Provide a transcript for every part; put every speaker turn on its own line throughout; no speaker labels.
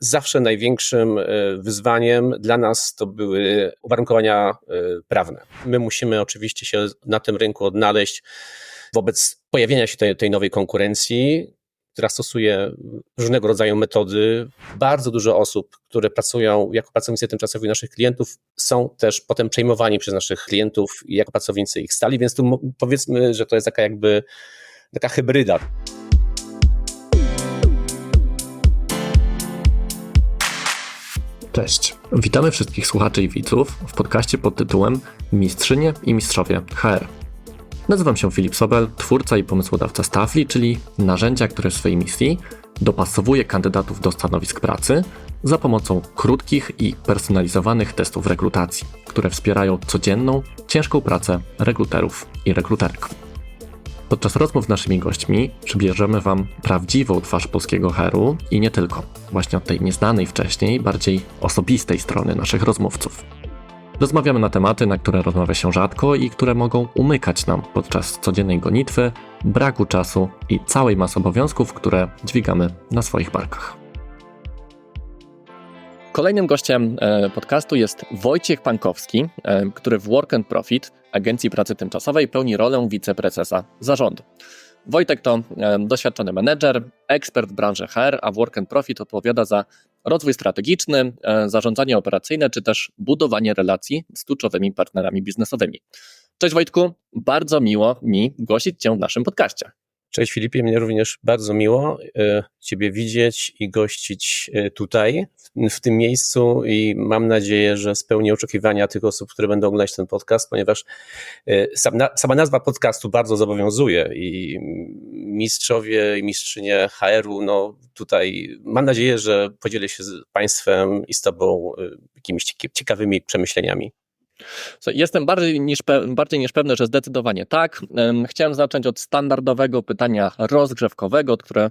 zawsze największym e, wyzwaniem dla nas to były uwarunkowania e, prawne. My musimy oczywiście się na tym rynku odnaleźć wobec pojawienia się tej, tej nowej konkurencji, która stosuje różnego rodzaju metody. Bardzo dużo osób, które pracują jako pracownicy tymczasowi naszych klientów, są też potem przejmowani przez naszych klientów jako pracownicy ich stali, więc tu powiedzmy, że to jest taka jakby taka hybryda.
Cześć. Witamy wszystkich słuchaczy i widzów w podcaście pod tytułem Mistrzynie i Mistrzowie HR. Nazywam się Filip Sobel, twórca i pomysłodawca Staffli, czyli narzędzia, które w swojej misji dopasowuje kandydatów do stanowisk pracy za pomocą krótkich i personalizowanych testów rekrutacji, które wspierają codzienną, ciężką pracę rekruterów i rekruterek. Podczas rozmów z naszymi gośćmi przybierzemy Wam prawdziwą twarz polskiego heru i nie tylko, właśnie od tej nieznanej wcześniej, bardziej osobistej strony naszych rozmówców. Rozmawiamy na tematy, na które rozmawia się rzadko i które mogą umykać nam podczas codziennej gonitwy, braku czasu i całej masy obowiązków, które dźwigamy na swoich barkach. Kolejnym gościem e, podcastu jest Wojciech Pankowski, e, który w Work and Profit, agencji pracy tymczasowej, pełni rolę wiceprezesa zarządu. Wojtek to e, doświadczony menedżer, ekspert branży HR, a w Work and Profit odpowiada za rozwój strategiczny, zarządzanie operacyjne czy też budowanie relacji z kluczowymi partnerami biznesowymi. Cześć Wojtku, bardzo miło mi gościć Cię w naszym podcaście.
Cześć Filipie, mnie również bardzo miło e, Ciebie widzieć i gościć e, tutaj, w tym miejscu i mam nadzieję, że spełni oczekiwania tych osób, które będą oglądać ten podcast, ponieważ e, sama nazwa podcastu bardzo zobowiązuje i mistrzowie i mistrzynie HR-u, no tutaj mam nadzieję, że podzielę się z Państwem i z Tobą jakimiś ciekawymi przemyśleniami.
Jestem bardziej niż, bardziej niż pewny, że zdecydowanie tak. Chciałem zacząć od standardowego pytania rozgrzewkowego, od, które,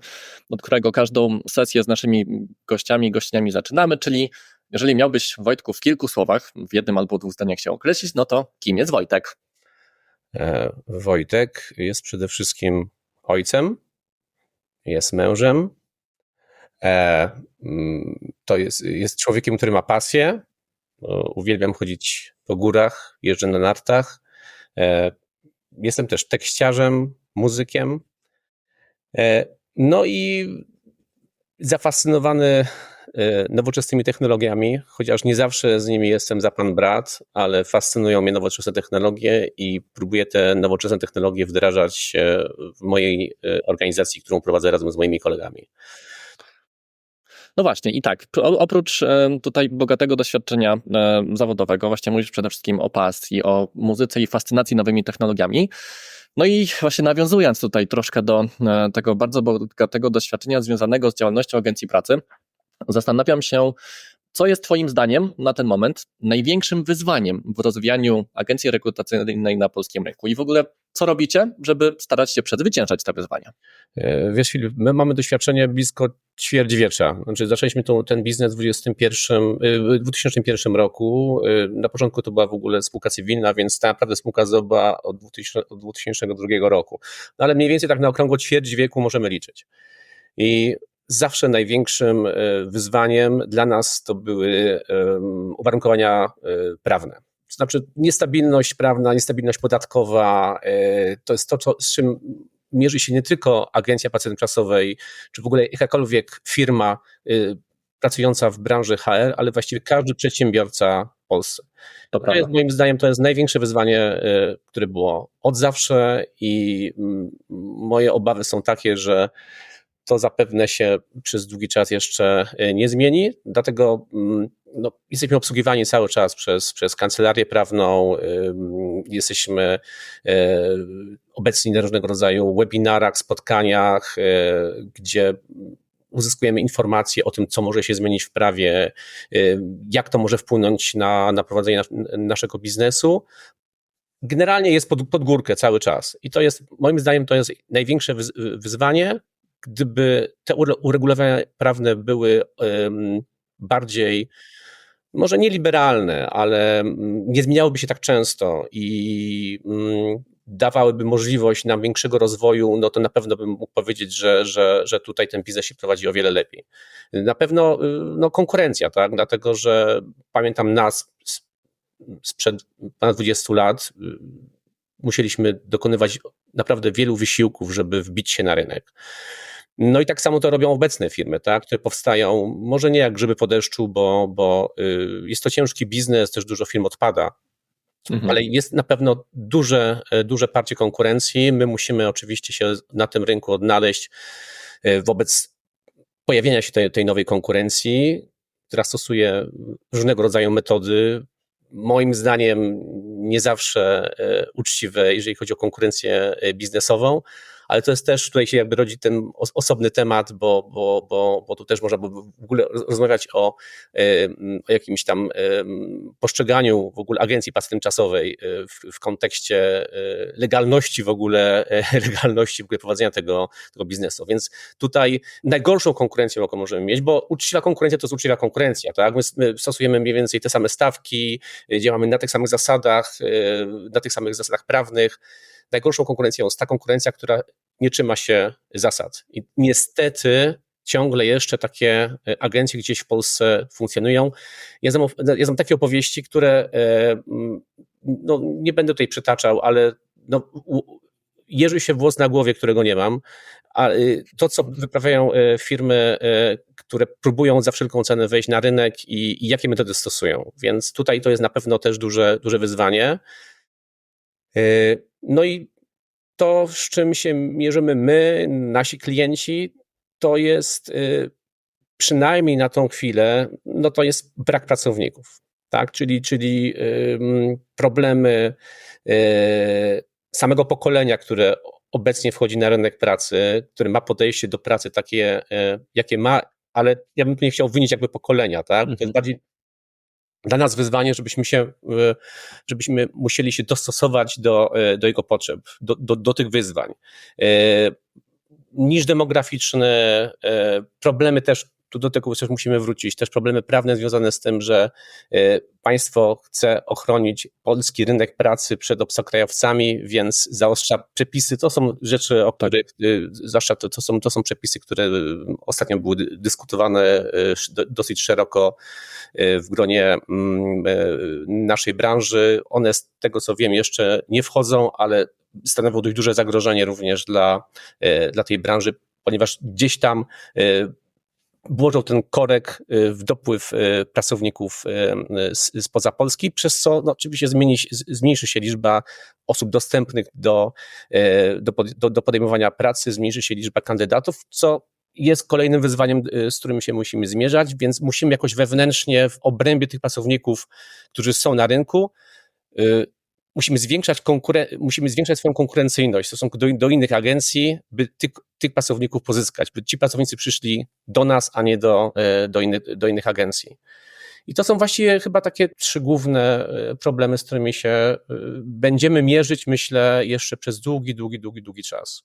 od którego każdą sesję z naszymi gościami i gościniami zaczynamy, czyli jeżeli miałbyś Wojtku w kilku słowach, w jednym albo dwóch zdaniach się określić, no to kim jest Wojtek?
E, Wojtek jest przede wszystkim ojcem, jest mężem, e, mm, to jest, jest człowiekiem, który ma pasję, Uwielbiam chodzić po górach, jeżdżę na nartach. E, jestem też tekściarzem, muzykiem. E, no i zafascynowany e, nowoczesnymi technologiami, chociaż nie zawsze z nimi jestem za pan brat, ale fascynują mnie nowoczesne technologie i próbuję te nowoczesne technologie wdrażać w mojej organizacji, którą prowadzę razem z moimi kolegami.
No właśnie, i tak, oprócz tutaj bogatego doświadczenia zawodowego, właśnie mówisz przede wszystkim o pasji, o muzyce i fascynacji nowymi technologiami. No i właśnie nawiązując tutaj troszkę do e, tego bardzo bogatego doświadczenia związanego z działalnością agencji pracy, zastanawiam się, co jest Twoim zdaniem na ten moment największym wyzwaniem w rozwijaniu agencji rekrutacyjnej na polskim rynku i w ogóle co robicie, żeby starać się przezwyciężać te wyzwania?
E, wiesz, Filip, my mamy doświadczenie blisko ćwierćwiecza. Znaczy, zaczęliśmy tą, ten biznes w 2021, 2001 e, roku. E, na początku to była w ogóle spółka cywilna, więc tak naprawdę spółka zdobyła od, 2000, od 2002 roku. No ale mniej więcej tak na okrągło ćwierć wieku możemy liczyć. I zawsze największym wyzwaniem dla nas to były uwarunkowania prawne. To znaczy niestabilność prawna, niestabilność podatkowa, e, to jest to, z czym mierzy się nie tylko agencja pracy tymczasowej, czy w ogóle jakakolwiek firma e, pracująca w branży HR, ale właściwie każdy przedsiębiorca w Polsce. To, to jest, moim zdaniem to jest największe wyzwanie, e, które było od zawsze i moje obawy są takie, że to zapewne się przez długi czas jeszcze nie zmieni, dlatego mm, no, jesteśmy obsługiwani cały czas przez, przez kancelarię prawną, jesteśmy e, obecni na różnego rodzaju webinarach, spotkaniach, e, gdzie uzyskujemy informacje o tym, co może się zmienić w prawie, e, jak to może wpłynąć na, na prowadzenie naszego biznesu. Generalnie jest pod, pod górkę cały czas i to jest, moim zdaniem, to jest największe wyzwanie. Gdyby te uregulowania prawne były bardziej może nie liberalne, ale mm, nie zmieniałoby się tak często i mm, dawałyby możliwość nam większego rozwoju, no to na pewno bym mógł powiedzieć, że, że, że tutaj ten biznes się prowadzi o wiele lepiej. Na pewno no, konkurencja, tak? dlatego że pamiętam nas sprzed ponad 20 lat, musieliśmy dokonywać naprawdę wielu wysiłków, żeby wbić się na rynek. No i tak samo to robią obecne firmy, tak, które powstają, może nie jak grzyby po deszczu, bo, bo y, jest to ciężki biznes, też dużo firm odpada, mhm. ale jest na pewno duże, duże parcie konkurencji. My musimy oczywiście się na tym rynku odnaleźć y, wobec pojawienia się tej, tej nowej konkurencji, która stosuje różnego rodzaju metody, moim zdaniem nie zawsze e, uczciwe, jeżeli chodzi o konkurencję e, biznesową, ale to jest też, tutaj się jakby rodzi ten osobny temat, bo, bo, bo, bo tu też można by w ogóle rozmawiać o, o jakimś tam postrzeganiu w ogóle agencji pracy tymczasowej e, w, w kontekście legalności w ogóle, legalności w ogóle prowadzenia tego, tego biznesu. Więc tutaj najgorszą konkurencją, jaką możemy mieć, bo uczciwa konkurencja to jest uczciwa konkurencja, tak? My stosujemy mniej więcej te same stawki, działamy na tych samych zasadach, na tych samych zasadach prawnych, najgorszą konkurencją jest ta konkurencja, która nie trzyma się zasad. I niestety ciągle jeszcze takie e, agencje gdzieś w Polsce funkcjonują. Ja znam, ja znam takie opowieści, które e, no, nie będę tutaj przytaczał, ale no, jeży się włos na głowie, którego nie mam. A y, to, co wyprawiają e, firmy, które próbują za wszelką cenę wejść na rynek i, i jakie metody stosują. Więc tutaj to jest na pewno też duże, duże wyzwanie. No i to, z czym się mierzymy my, nasi klienci, to jest y, przynajmniej na tą chwilę, no to jest brak pracowników, tak? Czyli, czyli problemy y, samego pokolenia, które obecnie wchodzi na rynek pracy, które ma podejście do pracy takie, y, jakie ma, ale ja bym nie chciał wynieść jakby pokolenia, tak? To jest mhm. bardziej dla nas wyzwanie, żebyśmy się, e, żebyśmy musieli się dostosować do, e, do jego potrzeb, do, do, do tych wyzwań. E, niż demograficzne, problemy też tu do tego też musimy wrócić. Też problemy prawne związane z tym, że e, państwo chce ochronić polski rynek pracy przed obcokrajowcami, więc zaostrza przepisy. To są rzeczy, o których, e, zwłaszcza to, to, są, to są przepisy, które e, ostatnio były dyskutowane dosyć szeroko w gronie mm, naszej branży. One z tego co wiem jeszcze nie wchodzą, ale stanowią dość duże zagrożenie również dla, dla tej branży, ponieważ gdzieś tam włożył ten korek y, w dopływ y, pracowników y, spoza Polski, przez co no, oczywiście zmieni, zmniejszy się liczba osób dostępnych do, do, do podejmowania pracy, zmniejszy się liczba kandydatów, co jest kolejnym wyzwaniem, z którym się musimy zmierzać, więc musimy jakoś wewnętrznie w obrębie tych pracowników, którzy są na rynku, musimy zwiększać, konkuren- musimy zwiększać swoją konkurencyjność w stosunku do, do innych agencji, by tych, tych pracowników pozyskać, by ci pracownicy przyszli do nas, a nie do, e, do, inny, do innych agencji. I to są właściwie chyba takie trzy główne e, problemy, z którymi się e, będziemy mierzyć, myślę, jeszcze przez długi, długi, długi, długi czas.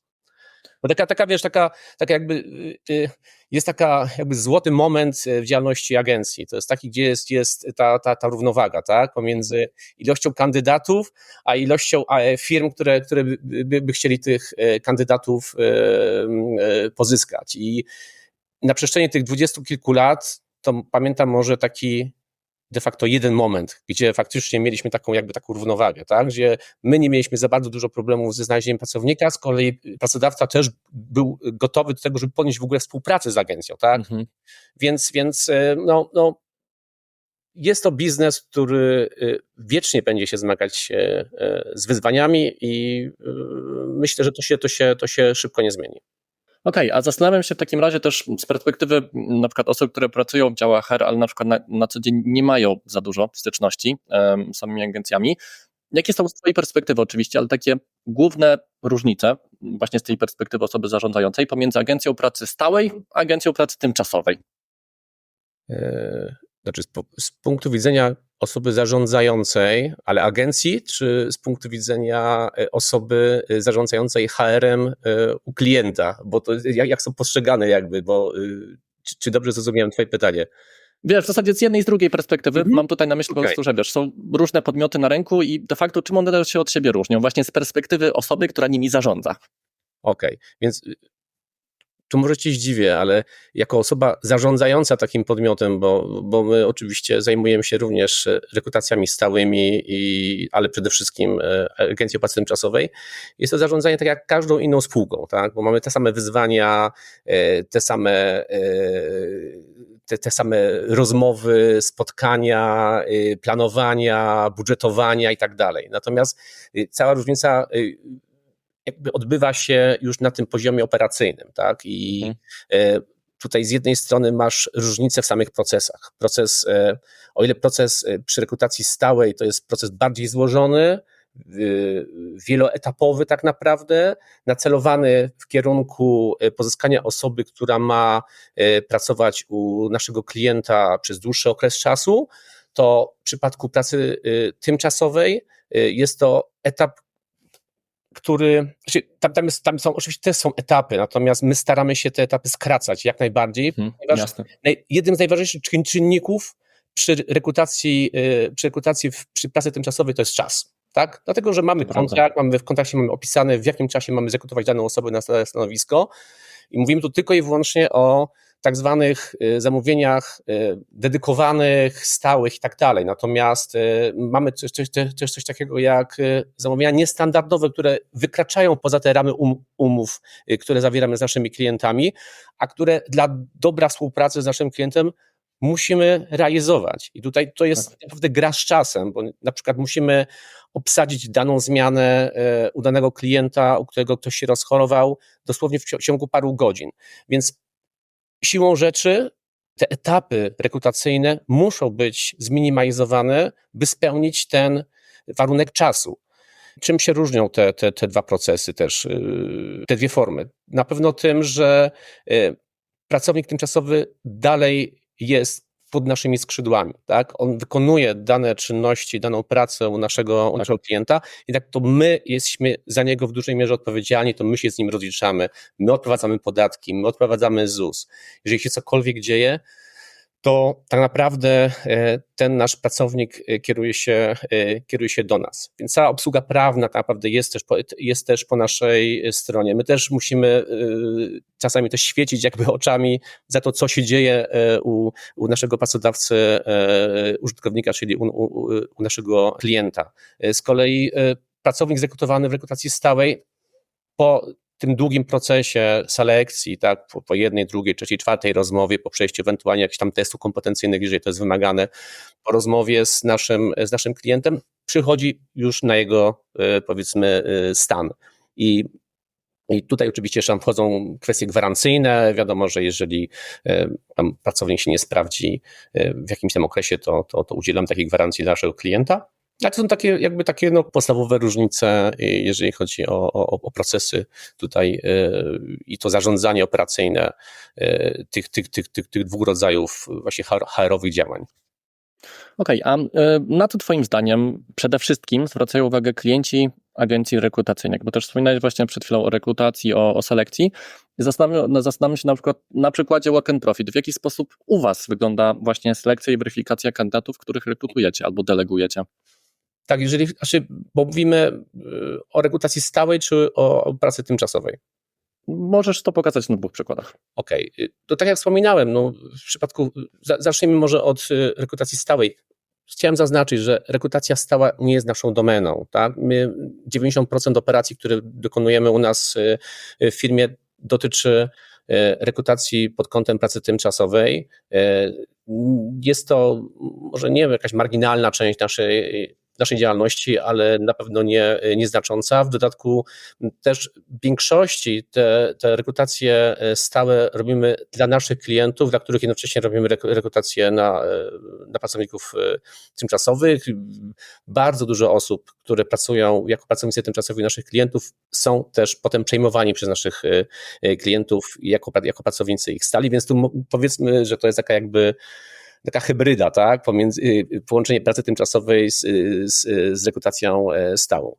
Bo taka, taka wiesz, taka, taka jakby y, y, jest taka jakby złoty moment w działalności agencji. To jest taki, gdzie jest, jest ta, ta, ta równowaga, tak, pomiędzy ilością kandydatów, a ilością firm, które, które by, by chcieli tych e, kandydatów e, e, pozyskać. I na przestrzeni tych dwudziestu kilku lat, to pamiętam może taki de facto jeden moment, gdzie faktycznie mieliśmy taką jakby taką równowagę, tak? gdzie my nie mieliśmy za bardzo dużo problemów ze znalezieniem pracownika, z kolei pracodawca też był gotowy do tego, żeby podnieść w ogóle współpracę z agencją, tak? Mhm. Więc, więc e, no, no, jest to biznes, który e, wiecznie będzie się zmagać e, z wyzwaniami i myślę, że to się, to się, to się szybko nie zmieni.
Okej, okay, a zastanawiam się w takim razie też z perspektywy na przykład osób, które pracują w działach HR, ale na przykład na, na co dzień nie mają za dużo styczności um, z samymi agencjami. Jakie są z Twojej perspektywy oczywiście, ale takie główne różnice właśnie z tej perspektywy osoby zarządzającej pomiędzy agencją pracy stałej a agencją pracy tymczasowej?
E, znaczy z punktu widzenia osoby zarządzającej, ale agencji, czy z punktu widzenia e, osoby e, zarządzającej HR-em e, u klienta? Bo to jak, jak są postrzegane jakby, bo czy, czy dobrze zrozumiałem twoje pytanie?
Wiesz, w zasadzie z jednej i z drugiej perspektywy
Mhm.
mam tutaj na myśli po
Okej.
prostu, że wiesz, są różne podmioty na rynku i de facto czym one się od siebie różnią? Właśnie z perspektywy osoby, która nimi zarządza.
Okej, więc y, tu może cię zdziwię, ale jako osoba zarządzająca takim podmiotem, bo, bo my oczywiście zajmujemy się również e, rekrutacjami stałymi, i, ale przede wszystkim e, agencją pracy tymczasowej, jest to zarządzanie tak jak każdą inną spółką, tak? bo mamy te same wyzwania, e, te same, te, te same rozmowy, spotkania, planowania, budżetowania i tak dalej. Natomiast cała różnica jakby odbywa się już na tym poziomie operacyjnym, tak? I
Mhm.
e, tutaj z jednej strony masz różnice w samych procesach. Proces, e, o ile proces e, przy rekrutacji stałej to jest proces bardziej złożony, wieloetapowy tak naprawdę, nacelowany w kierunku pozyskania osoby, która ma pracować u naszego klienta przez dłuższy okres czasu, to w przypadku pracy tymczasowej jest to etap który, znaczy, tam, tam, jest, tam są, oczywiście też są etapy, natomiast my staramy się te etapy skracać jak najbardziej, naj, jednym z najważniejszych czyn- czynników przy rekrutacji, y, przy rekrutacji w, przy pracy tymczasowej to jest czas. Tak? Dlatego, że mamy kontrakt, mamy w kontrakcie mamy opisane, w jakim czasie mamy zrekrutować daną osobę na stanowisko i mówimy tu tylko i wyłącznie o tak zwanych y, zamówieniach y, dedykowanych, stałych i tak dalej. Natomiast y, mamy też, też, też coś takiego jak zamówienia niestandardowe, które wykraczają poza te ramy um, umów, które zawieramy z naszymi klientami, a które dla dobra współpracy z naszym klientem musimy realizować. I tutaj to jest
Tak.
naprawdę gra z czasem, bo na przykład musimy obsadzić daną zmianę u danego klienta, u którego ktoś się rozchorował, dosłownie w ciągu paru godzin. Więc siłą rzeczy te etapy rekrutacyjne muszą być zminimalizowane, by spełnić ten warunek czasu. Czym się różnią te, te, te dwa procesy też, yy, te dwie formy? Na pewno tym, że yy, pracownik tymczasowy dalej jest pod naszymi skrzydłami, tak? On wykonuje dane czynności, daną pracę u naszego, u naszego klienta i tak to my jesteśmy za niego w dużej mierze odpowiedzialni, to my się z nim rozliczamy, my odprowadzamy podatki, my odprowadzamy ZUS. Jeżeli się cokolwiek dzieje, to tak naprawdę e, ten nasz pracownik e, kieruje się, e, kieruje się do nas. Więc cała obsługa prawna tak naprawdę jest też, po, jest też po naszej stronie. My też musimy czasami też świecić jakby oczami za to, co się dzieje u, u naszego pracodawcy, użytkownika, czyli u, u, u naszego klienta. Z kolei pracownik zrekrutowany w rekrutacji stałej po tym długim procesie selekcji, tak, po, po jednej, drugiej, trzeciej, czwartej rozmowie, po przejściu ewentualnie jakichś tam testów kompetencyjnych, jeżeli to jest wymagane, po rozmowie z naszym, z naszym klientem, przychodzi już na jego, e, powiedzmy, e, stan. I i tutaj oczywiście jeszcze tam wchodzą kwestie gwarancyjne. Wiadomo, że jeżeli e, tam pracownik się nie sprawdzi w jakimś tam okresie, to, to, to udzielam takiej gwarancji dla naszego klienta. Ale to są takie jakby takie no, podstawowe różnice, y, jeżeli chodzi o, o, o procesy tutaj y, i to zarządzanie operacyjne y, tych, tych, tych, tych, tych dwóch rodzajów właśnie HR-owych działań.
Okej, a y, na to Twoim zdaniem przede wszystkim zwracają uwagę klienci agencji rekrutacyjnych, bo też wspominałeś właśnie przed chwilą o rekrutacji, o, o selekcji. Zastanawiam, no, zastanawiam się na przykład na przykładzie Work and Profit, w jaki sposób u Was wygląda właśnie selekcja i weryfikacja kandydatów, których rekrutujecie albo delegujecie?
Tak, jeżeli, znaczy, bo mówimy y, o rekrutacji stałej czy o, pracy tymczasowej?
Możesz to pokazać na dwóch przykładach.
Okej, okay. to tak jak wspominałem, no, w przypadku, zacznijmy może od y, rekrutacji stałej. Chciałem zaznaczyć, że rekrutacja stała nie jest naszą domeną. Tak? My 90% operacji, które dokonujemy u nas y, w firmie, dotyczy rekrutacji pod kątem pracy tymczasowej. Jest to może nie jakaś marginalna część naszej, naszej działalności, ale na pewno nie, nieznacząca. W dodatku też w większości te, te rekrutacje stałe robimy dla naszych klientów, dla których jednocześnie robimy rekrutację na, na pracowników tymczasowych. Bardzo dużo osób, które pracują jako pracownicy tymczasowi naszych klientów, są też potem przejmowani przez naszych klientów jako, jako pracownicy ich stali, więc tu powiedzmy, że to jest taka jakby taka hybryda, tak, pomiędzy, połączenie pracy tymczasowej z, z, z rekrutacją stałą.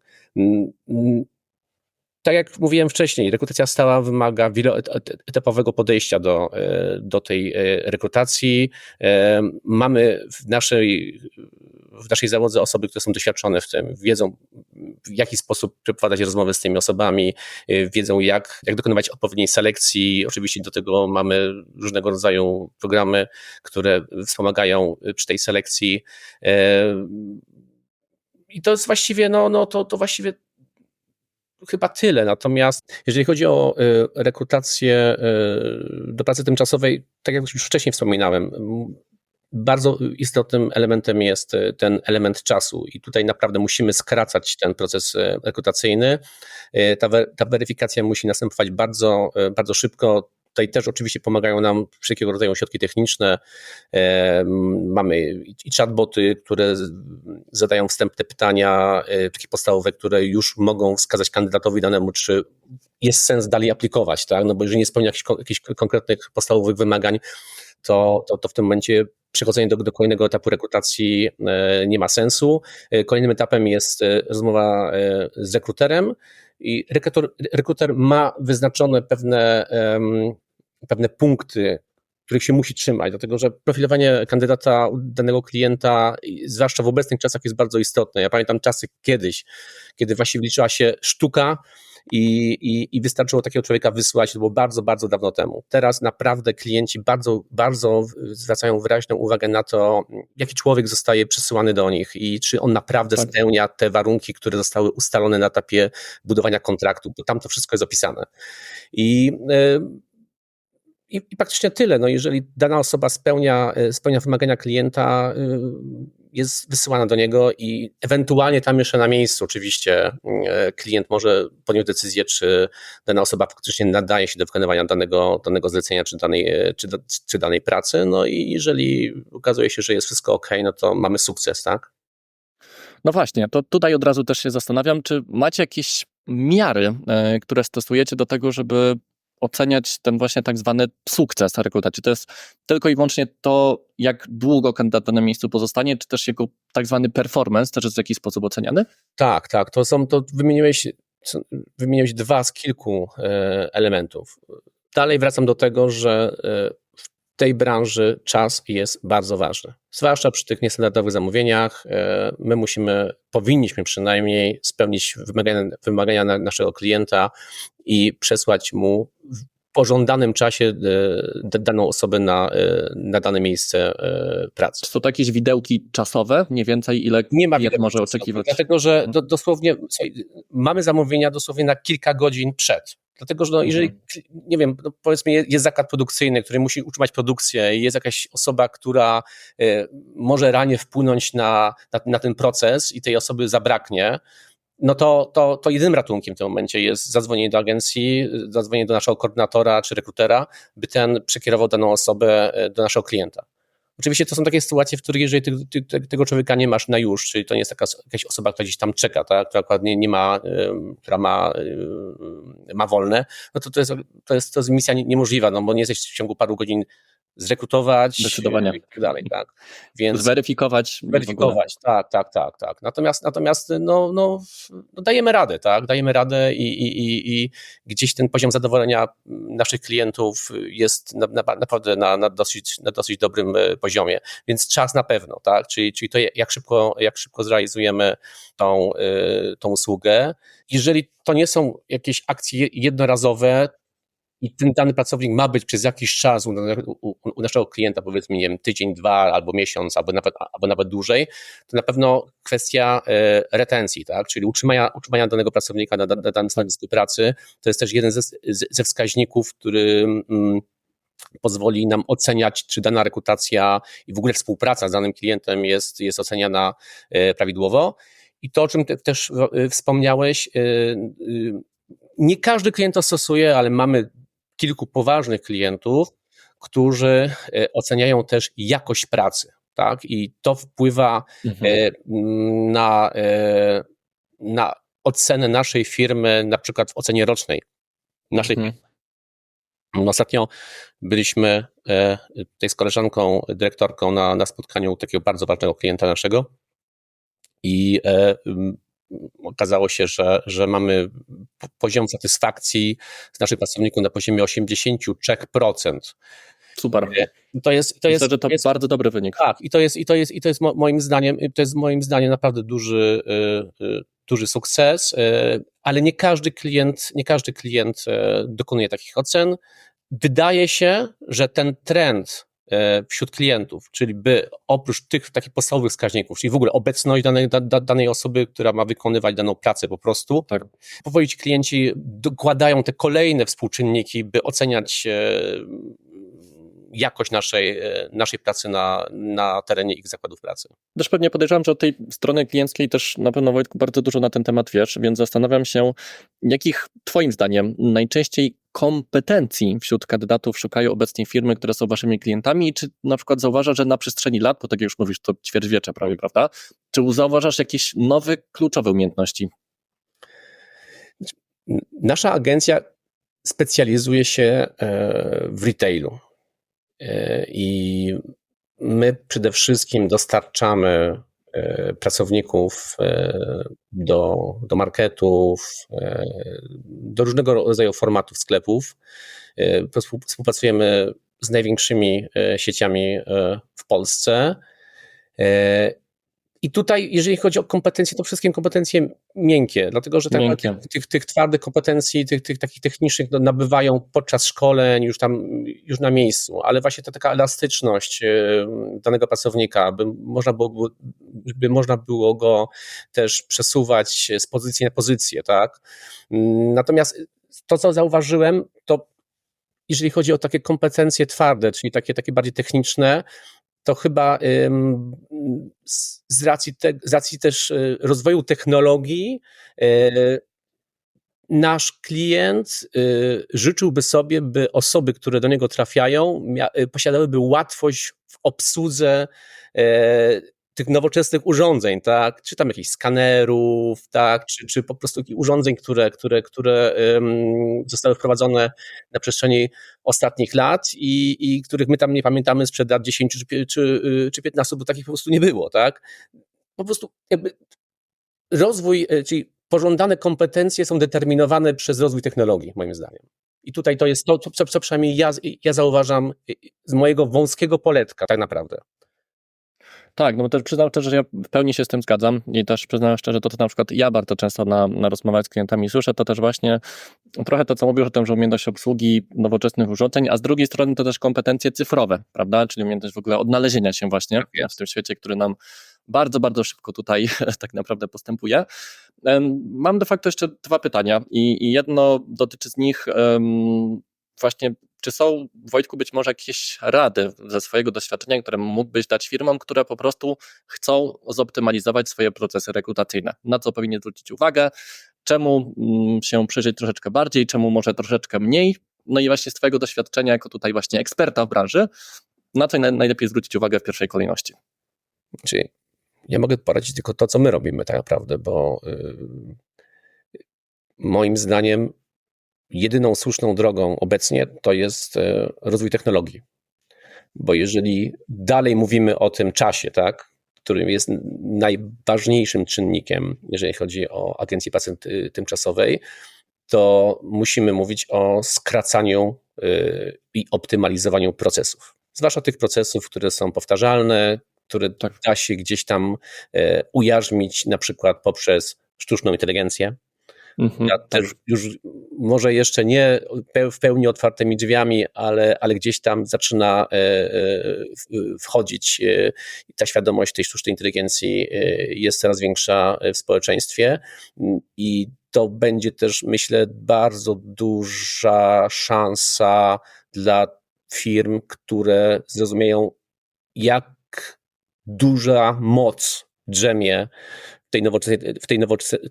Tak jak mówiłem wcześniej, rekrutacja stała wymaga wieloetapowego podejścia do, e, do tej e, rekrutacji. E, mamy w naszej, w naszej załodze osoby, które są doświadczone w tym, wiedzą w jaki sposób przeprowadzać rozmowy z tymi osobami, wiedzą jak, jak dokonywać odpowiedniej selekcji. Oczywiście do tego mamy różnego rodzaju programy, które wspomagają przy tej selekcji. I to jest właściwie, no, no to, to właściwie chyba tyle. Natomiast jeżeli chodzi o y, rekrutację y, do pracy tymczasowej, tak jak już wcześniej wspominałem, bardzo istotnym elementem jest y, ten element czasu i tutaj naprawdę musimy skracać ten proces rekrutacyjny. Ta, ta weryfikacja musi następować bardzo, bardzo szybko. Tutaj też oczywiście pomagają nam wszelkiego rodzaju środki techniczne. Mamy i chatboty, które zadają wstępne pytania, e, takie podstawowe, które już mogą wskazać kandydatowi danemu, czy jest sens dalej aplikować, tak? No bo jeżeli nie spełnia jakichś, jakichś konkretnych podstawowych wymagań, to, to, to w tym momencie przechodzenie do, do kolejnego etapu rekrutacji e, nie ma sensu. E, kolejnym etapem jest rozmowa z rekruterem i rekruter, rekruter ma wyznaczone pewne pewne punkty, których się musi trzymać, dlatego że profilowanie kandydata danego klienta, zwłaszcza w obecnych czasach, jest bardzo istotne. Ja pamiętam czasy kiedyś, kiedy właściwie liczyła się sztuka i, i, i wystarczyło takiego człowieka wysłać, to było bardzo, bardzo dawno temu. Teraz naprawdę klienci bardzo, bardzo zwracają wyraźną uwagę na to, jaki człowiek zostaje przesyłany do nich i czy on naprawdę tak. spełnia te warunki, które zostały ustalone na etapie budowania kontraktu, bo tam to wszystko jest opisane. I y, i, I, praktycznie tyle. No, jeżeli dana osoba spełnia, e, spełnia wymagania klienta, e, jest wysyłana do niego i ewentualnie tam jeszcze na miejscu oczywiście e, klient może podjąć decyzję, czy dana osoba faktycznie nadaje się do wykonywania danego, danego zlecenia czy danej, czy, czy danej pracy. No i jeżeli okazuje się, że jest wszystko ok, no to mamy sukces, tak?
No właśnie, to tutaj od razu też się zastanawiam, czy macie jakieś miary, które stosujecie do tego, żeby oceniać ten właśnie tak zwany sukces rekrutacji. To jest tylko i wyłącznie to, jak długo kandydat na miejscu pozostanie, czy też jego tak zwany performance też jest w jakiś sposób oceniany?
Tak, tak. To są, to wymieniłeś, wymieniłeś dwa z kilku e, elementów. Dalej wracam do tego, że e, tej branży czas jest bardzo ważny. Zwłaszcza przy tych niestandardowych zamówieniach. E, my musimy, powinniśmy przynajmniej spełnić wymagania, wymagania naszego klienta i przesłać mu pożądanym czasie e, daną osobę na, e, na dane miejsce pracy.
Czy to jakieś widełki czasowe, mniej więcej ile
nie ma
może oczekiwać?
Dlatego, że do, dosłownie mamy zamówienia dosłownie na kilka godzin przed. Dlatego, że no, jeżeli, mhm. nie wiem, no powiedzmy, jest zakład produkcyjny, który musi utrzymać produkcję i jest jakaś osoba, która może ranie wpłynąć na, na, na, ten proces i tej osoby zabraknie, no to, to, to jedynym ratunkiem w tym momencie jest zadzwonienie do agencji, zadzwonienie do naszego koordynatora czy rekrutera, by ten przekierował daną osobę y, do naszego klienta. Oczywiście to są takie sytuacje, w których jeżeli ty, ty, tego człowieka nie masz na już, czyli to nie jest taka jakaś osoba, która gdzieś tam czeka, tak, która akurat nie, nie ma, która ma, ma wolne, no to to jest, to jest, to jest misja niemożliwa, no bo nie jesteś w ciągu paru godzin zrekrutować
Zdecydowanie.
i tak dalej, tak.
Więc zweryfikować.
Weryfikować, tak, tak, tak, tak. Natomiast, natomiast no, no, no, dajemy radę, tak, dajemy radę i, i, i, i gdzieś ten poziom zadowolenia naszych klientów jest na, na, naprawdę na, na, dosyć, na dosyć dobrym e, poziomie, więc czas na pewno, tak, czyli, czyli to jak szybko, jak szybko zrealizujemy tą, e, tą usługę. Jeżeli to nie są jakieś akcje jednorazowe, i ten dany pracownik ma być przez jakiś czas u, u, u, naszego klienta, powiedzmy, nie wiem, tydzień, dwa, albo miesiąc, albo nawet, albo nawet dłużej, to na pewno kwestia e, retencji, tak? czyli utrzymania, utrzymania danego pracownika na, na, danym stanowisku pracy, to jest też jeden ze, ze wskaźników, który mm, pozwoli nam oceniać, czy dana rekrutacja i w ogóle współpraca z danym klientem jest, jest oceniana e, prawidłowo. I to, o czym też e, wspomniałeś, nie każdy klient to stosuje, ale mamy kilku poważnych klientów, którzy e, oceniają też jakość pracy. Tak? I to wpływa mhm. E, na, e, na ocenę naszej firmy, na przykład w ocenie rocznej naszej mhm. Ostatnio byliśmy tutaj z koleżanką, dyrektorką na, na spotkaniu takiego bardzo ważnego klienta naszego i okazało się, że, że mamy poziom satysfakcji z naszych pracowników na poziomie 83%.
Super.
To jest, to jest,
Myślę, że to
jest
bardzo dobry wynik.
tak, i to jest, i to jest, i to jest mo- moim zdaniem, to jest moim zdaniem naprawdę duży, y, y, duży sukces, ale nie każdy klient, nie każdy klient dokonuje takich ocen. Wydaje się, że ten trend wśród klientów, czyli by oprócz tych takich podstawowych wskaźników, czyli w ogóle obecność danej, da, da- danej osoby, która ma wykonywać daną pracę po prostu,
Tak.
powoli ci klienci dokładają te kolejne współczynniki, by oceniać e, jakość naszej, e, naszej pracy na, na terenie ich zakładów pracy.
Też pewnie podejrzewam, że od tej strony klienckiej też na pewno Wojtku bardzo dużo na ten temat wiesz, więc zastanawiam się, jakich Twoim zdaniem najczęściej kompetencji wśród kandydatów szukają obecnie firmy, które są Waszymi klientami i czy na przykład zauważasz, że na przestrzeni lat, bo tak jak już mówisz, to ćwierćwiecza prawie, prawda? Czy zauważasz jakieś nowe, kluczowe umiejętności?
Nasza agencja specjalizuje się e, w retailu i my przede wszystkim dostarczamy e, pracowników e, do, do marketów, e, do różnego rodzaju formatów sklepów. E, współ- Współpracujemy z największymi e, sieciami e, w Polsce. I tutaj, jeżeli chodzi o kompetencje, to wszystkie kompetencje miękkie, dlatego że tak
Miękkie.
tych, tych twardych kompetencji, tych, tych takich technicznych no, nabywają podczas szkoleń już tam, już na miejscu, ale właśnie ta taka elastyczność e, danego pracownika, by można było, by można było go też przesuwać z pozycji na pozycję, tak? Natomiast to, co zauważyłem, to jeżeli chodzi o takie kompetencje twarde, czyli takie, takie bardziej techniczne, to chyba z, racji te, z racji też y, rozwoju technologii y, nasz klient y, życzyłby sobie, by osoby, które do niego trafiają, posiadałyby łatwość w obsłudze tych nowoczesnych urządzeń, tak, czy tam jakichś skanerów, tak, czy, czy po prostu urządzeń, które, które, które zostały wprowadzone na przestrzeni ostatnich lat i, i których my tam nie pamiętamy sprzed lat 10 czy, czy, y, czy 15, bo takich po prostu nie było, tak? Po prostu jakby rozwój, y, czyli pożądane kompetencje są determinowane przez rozwój technologii, moim zdaniem. I tutaj to jest to, co, co przynajmniej ja, ja zauważam z mojego wąskiego poletka, tak naprawdę.
Tak, no też przyznam szczerze, że ja w pełni się z tym zgadzam i też przyznam szczerze, to co na przykład ja bardzo często na, na rozmawiać z klientami słyszę, to też właśnie trochę to, co mówisz o tym, że umiejętność obsługi nowoczesnych urządzeń, a z drugiej strony to też kompetencje cyfrowe, prawda, czyli umiejętność w ogóle odnalezienia się właśnie
Tak
w tym świecie, który nam bardzo, bardzo szybko tutaj tak naprawdę postępuje. Mam de facto jeszcze dwa pytania i, i jedno dotyczy z nich em, właśnie, czy są, Wojtku, być może jakieś rady ze swojego doświadczenia, które mógłbyś dać firmom, które po prostu chcą zoptymalizować swoje procesy rekrutacyjne? Na co powinien zwrócić uwagę? Czemu mm, się przyjrzeć troszeczkę bardziej, czemu może troszeczkę mniej? No i właśnie z Twojego doświadczenia, jako tutaj właśnie eksperta w branży, na co naj- najlepiej zwrócić uwagę w pierwszej kolejności?
Czyli ja mogę poradzić tylko to, co my robimy tak naprawdę, bo y, moim zdaniem jedyną słuszną drogą obecnie to jest y, rozwój technologii. Bo jeżeli dalej mówimy o tym czasie, tak, którym jest najważniejszym czynnikiem, jeżeli chodzi o agencję pracy ty- tymczasowej, to musimy mówić o skracaniu y, i optymalizowaniu procesów. Zwłaszcza tych procesów, które są powtarzalne, które
Tak.
da się gdzieś tam e, ujarzmić, na przykład poprzez sztuczną inteligencję.
Mhm,
Ja też już może jeszcze nie w pełni otwartymi drzwiami, ale, ale gdzieś tam zaczyna e, e, wchodzić e, ta świadomość tej sztucznej inteligencji jest coraz większa w społeczeństwie. I to będzie też, myślę, bardzo duża szansa dla firm, które zrozumieją, jak duża moc drzemie tej nowoczesnej, w tej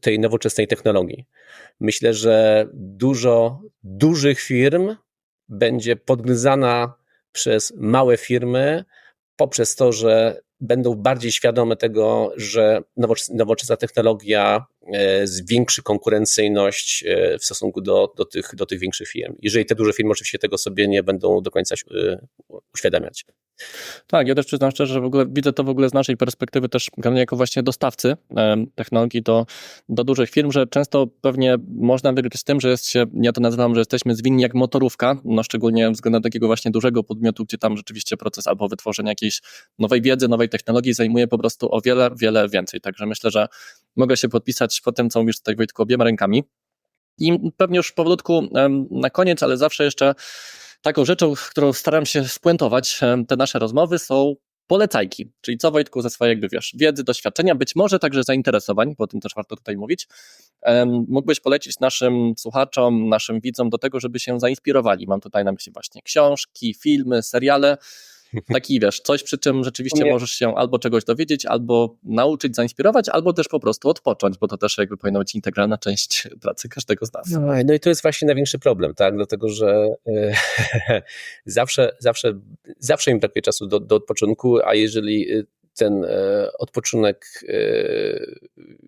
tej nowoczesnej technologii. Myślę, że dużo dużych firm będzie podgryzana przez małe firmy poprzez to, że będą bardziej świadome tego, że nowoczes- nowoczesna technologia e, zwiększy konkurencyjność e, w stosunku do, do, tych, do tych większych firm. Jeżeli te duże firmy oczywiście tego sobie nie będą do końca e, uświadamiać.
Tak, ja też przyznam szczerze, że w ogóle widzę to w ogóle z naszej perspektywy też jako właśnie dostawcy technologii do, do dużych firm, że często pewnie można wygryć z tym, że jest się, ja to nazywam, że jesteśmy zwinni jak motorówka, no szczególnie względem takiego właśnie dużego podmiotu, gdzie tam rzeczywiście proces albo wytworzenia jakiejś nowej wiedzy, nowej technologii zajmuje po prostu o wiele, wiele więcej. Także myślę, że mogę się podpisać po tym, co mówisz tutaj Wojtku obiema rękami. I pewnie już powolutku na koniec, ale zawsze jeszcze taką rzeczą, którą staram się spuentować te nasze rozmowy są polecajki, czyli co Wojtku ze swojej jakby wiesz, wiedzy, doświadczenia, być może także zainteresowań, bo o tym też warto tutaj mówić, mógłbyś polecić naszym słuchaczom, naszym widzom do tego, żeby się zainspirowali. Mam tutaj na myśli właśnie książki, filmy, seriale, taki wiesz, coś przy czym rzeczywiście możesz się albo czegoś dowiedzieć, albo nauczyć, zainspirować, albo też po prostu odpocząć, bo to też jakby powinna być integralna część pracy każdego z nas.
No, no i to jest właśnie największy problem, tak? Dlatego, że e, zawsze, zawsze, zawsze im brakuje czasu do, do odpoczynku, a jeżeli e, ten e, odpoczynek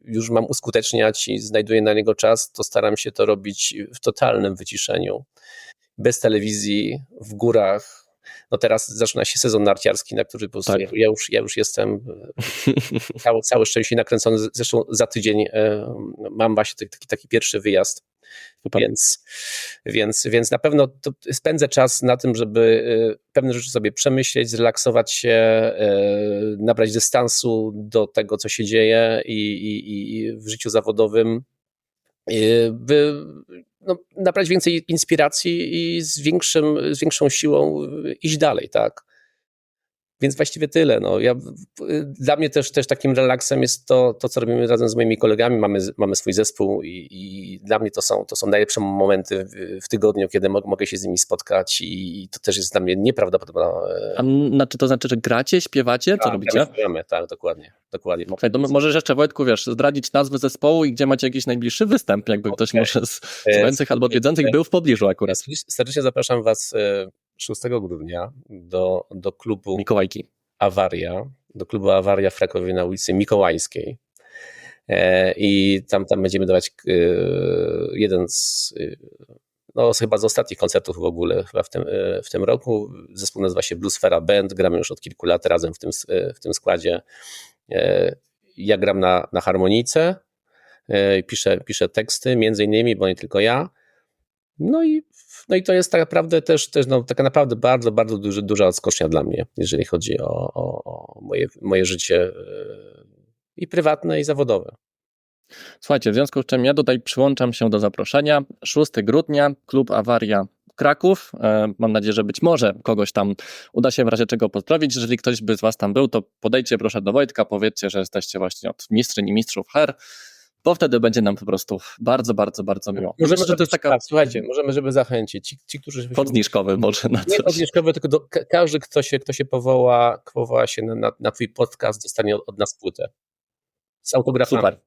już mam uskuteczniać i znajduję na niego czas, to staram się to robić w totalnym wyciszeniu, bez telewizji, w górach. No teraz zaczyna się sezon narciarski, na który po prostu
Tak.
ja, już, ja już jestem e, cały, cały szczęście nakręcony. Zresztą za tydzień e, mam właśnie taki, taki pierwszy wyjazd.
Super.
Więc, więc, więc na pewno to spędzę czas na tym, żeby y, pewne rzeczy sobie przemyśleć, zrelaksować się, y, nabrać dystansu do tego, co się dzieje i, i, i w życiu zawodowym, by no, nabrać więcej inspiracji i z, większym, z większą siłą y, iść dalej, tak? Więc właściwie tyle. No. Ja, dla mnie też, też takim relaksem jest to, to, co robimy razem z moimi kolegami. Mamy, mamy swój zespół i, i dla mnie to są, to są najlepsze momenty w, w tygodniu, kiedy mo- mogę się z nimi spotkać i to też jest dla mnie nieprawdopodobne.
A znaczy, to znaczy, że gracie, śpiewacie, co robicie?
Gramy, tak, dokładnie. dokładnie.
Słuchaj, to możesz jeszcze Wojtku, wiesz, zdradzić nazwę zespołu i gdzie macie jakiś najbliższy występ, jakby ktoś
Okej.
może z słuchających albo odwiedzających był w pobliżu akurat.
Serdecznie- Serdecznie zapraszam Was e, 6 grudnia do, do klubu
Mikołajki.
Awaria, do klubu Awaria w Krakowie na ulicy Mikołajskiej. E, I tam, tam będziemy dawać e, jeden z, e, no chyba z ostatnich koncertów w ogóle w tym, w tym roku. Zespół nazywa się Bluesfera Band, gramy już od kilku lat razem w tym, w tym składzie. Ja gram na, na harmonijce, e, piszę, piszę teksty, między innymi, bo nie tylko ja. No i, no i to jest tak naprawdę też, też no, taka naprawdę bardzo, bardzo duży, duża odskocznia dla mnie, jeżeli chodzi o, o, o moje, moje życie e, i prywatne, i zawodowe.
Słuchajcie, w związku z czym ja tutaj przyłączam się do zaproszenia. 6 grudnia, klub Awaria Kraków. E, Mam nadzieję, że być może kogoś tam uda się w razie czego pozdrowić. Jeżeli ktoś by z Was tam był, to podejdźcie proszę do Wojtka, powiedzcie, że jesteście właśnie od mistrzyń i mistrzów her, bo wtedy będzie nam po prostu bardzo, bardzo, bardzo miło.
Możemy,
Myślę, że to jest taka
tak, słuchajcie, możemy, żeby zachęcić ci, ci którzy...
podzniżkowy może na
Nie
coś.
podniżkowy, tylko do, ka- każdy, kto się, kto się powoła, powoła się na, na, twój podcast, dostanie od, od nas płytę. Z autografami.
Super.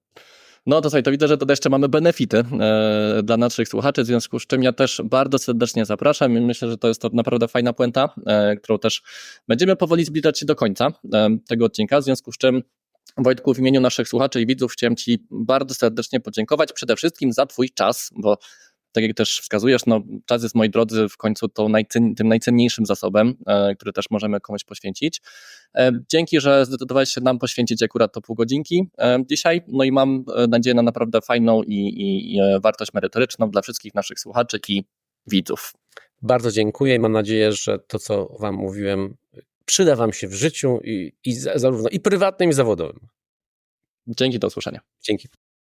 No to słuchaj, to widzę, że tutaj jeszcze mamy benefity e, dla naszych słuchaczy, w związku z czym ja też bardzo serdecznie zapraszam i myślę, że to jest to naprawdę fajna puenta, e, którą też będziemy powoli zbliżać się do końca e, tego odcinka, w związku z czym Wojtku, w imieniu naszych słuchaczy i widzów chciałem Ci bardzo serdecznie podziękować przede wszystkim za Twój czas, bo tak jak też wskazujesz, no, czas jest, moi drodzy, w końcu tą najcen, tym najcenniejszym zasobem, e, który też możemy komuś poświęcić. E, Dzięki, że zdecydowałeś się nam poświęcić akurat to pół godzinki e, dzisiaj. No i mam e, nadzieję na naprawdę fajną i, i, i e, wartość merytoryczną dla wszystkich naszych słuchaczy i widzów.
Bardzo dziękuję i mam nadzieję, że to, co Wam mówiłem, przyda Wam się w życiu i, i za- zarówno i prywatnym, i zawodowym.
Dzięki, do usłyszenia.
Dzięki.